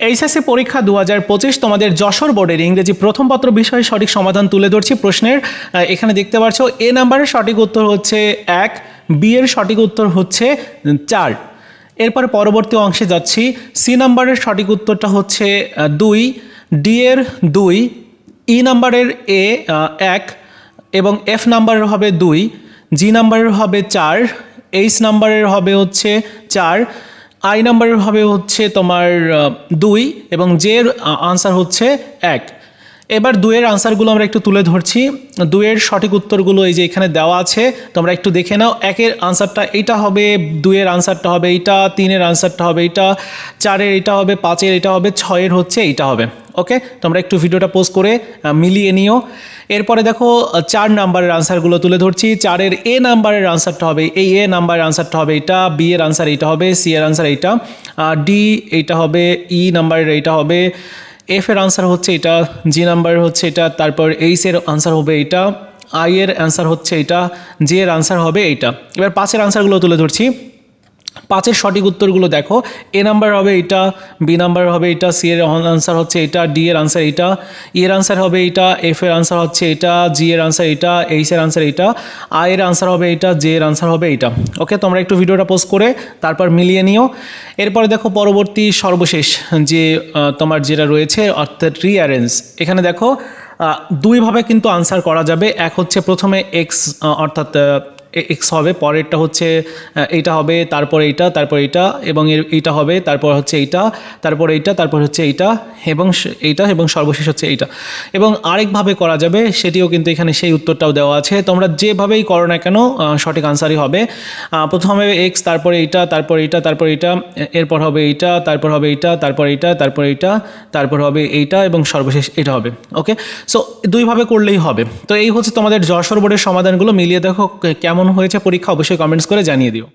HSC পরীক্ষা দু হাজার পঁচিশ তোমাদের যশোর বোর্ডের ইংরেজি প্রথম পত্র বিষয়ে সঠিক সমাধান তুলে ধরছি প্রশ্নের। এখানে দেখতে পাচ্ছ, এ নাম্বারের সঠিক উত্তর হচ্ছে এক, বি এর সঠিক উত্তর হচ্ছে চার। এরপরে পরবর্তী অংশে যাচ্ছি, সি নাম্বারের সঠিক উত্তরটা হচ্ছে দুই, ডি এর দুই, ই নাম্বারের এ এক, এবং এফ নাম্বারের হবে দুই, জি নাম্বারের হবে চার, এইচ নাম্বারের হবে হচ্ছে চার। আই নাম্বার হবে হচ্ছে তোমার দুই এবং জের আনসার হচ্ছে এক। এবার দুয়ের আনসারগুলো আমরা একটু তুলে ধরছি। দুয়ের সঠিক উত্তরগুলো এই যে এখানে দেওয়া আছে, তোমরা একটু দেখে নাও। একের আনসারটা এইটা হবে দুয়ের আনসারটা হবে এইটা, তিনের আনসারটা হবে এইটা, চারের এটা হবে, পাঁচের এটা হবে, ছয়ের হচ্ছে এইটা হবে। ওকে? তোমরা একটু ভিডিওটা পোস্ট করে মিলিয়ে নিও। এরপরে দেখো চার নাম্বারের আনসারগুলো তুলে ধরছি। চারের এ নাম্বারের আনসারটা হবে, এই এ নাম্বারের আনসারটা হবে এটা বি এর আনসার এইটা হবে, সি এর আনসার এইটা। ডি এইটা হবে, ই নাম্বারের এইটা হবে এফ এর আনসার হচ্ছে এটা জি নাম্বারের হচ্ছে এটা, তারপর এইচ এর আনসার হবে এটা আই এর আনসার হচ্ছে এটা জে এর আনসার হবে এইটা এবার পাঁচের আনসারগুলো তুলে ধরছি। পাঁচের সঠিক উত্তরগুলো দেখো। এ নাম্বার হবে এটা বি নাম্বার হবে এটা সি এর আনসার হচ্ছে এটা ডি এর আনসার এটা ই এর আনসার হবে এটা এফ এর আনসার হচ্ছে এটা জি এর আনসার এটা এইচ এর আনসার এটা আই এর আনসার হবে এটা জে এর আনসার হবে এটা। ওকে তোমরা একটু ভিডিওটা পোস্ট করে তারপর মিলিয়ে নিও। এরপরে দেখো পরবর্তী সর্বশেষ যে তোমার যেটা রয়েছে, অর্থাৎ রিঅ্যারেঞ্জ এখানে দেখো দুইভাবে কিন্তু আনসার করা যাবে। এক হচ্ছে প্রথমে এক্স অর্থাৎ এক্স হবে, পরেরটা হচ্ছে এইটা হবে, তারপর এইটা তারপর এইটা, এবং এইটা হবে, তারপর হচ্ছে এইটা, তারপর এইটা, তারপর হচ্ছে এইটা, এবং এইটা, এবং সর্বশেষ হচ্ছে এইটা। এবং আরেকভাবে করা যাবে, সেটিও কিন্তু এখানে সেই উত্তরটাও দেওয়া আছে। তোমরা যেভাবেই করো না কেন সঠিক আনসারই হবে। প্রথমে এক্স তারপরে এইটা, তারপর এইটা তারপর এইটা এরপর হবে এইটা, তারপর হবে এইটা, তারপর এইটা তারপর এইটা, তারপর হবে এইটা, এবং সর্বশেষ এটা হবে। ওকে সো দুইভাবে করলেই হবে। তো এই হচ্ছে তোমাদের যশোর বোর্ডের সমাধানগুলো। মিলিয়ে দেখো কে- কেমন হয়েছে পরীক্ষা অবশ্যই কমেন্টস করে জানিয়ে দিও।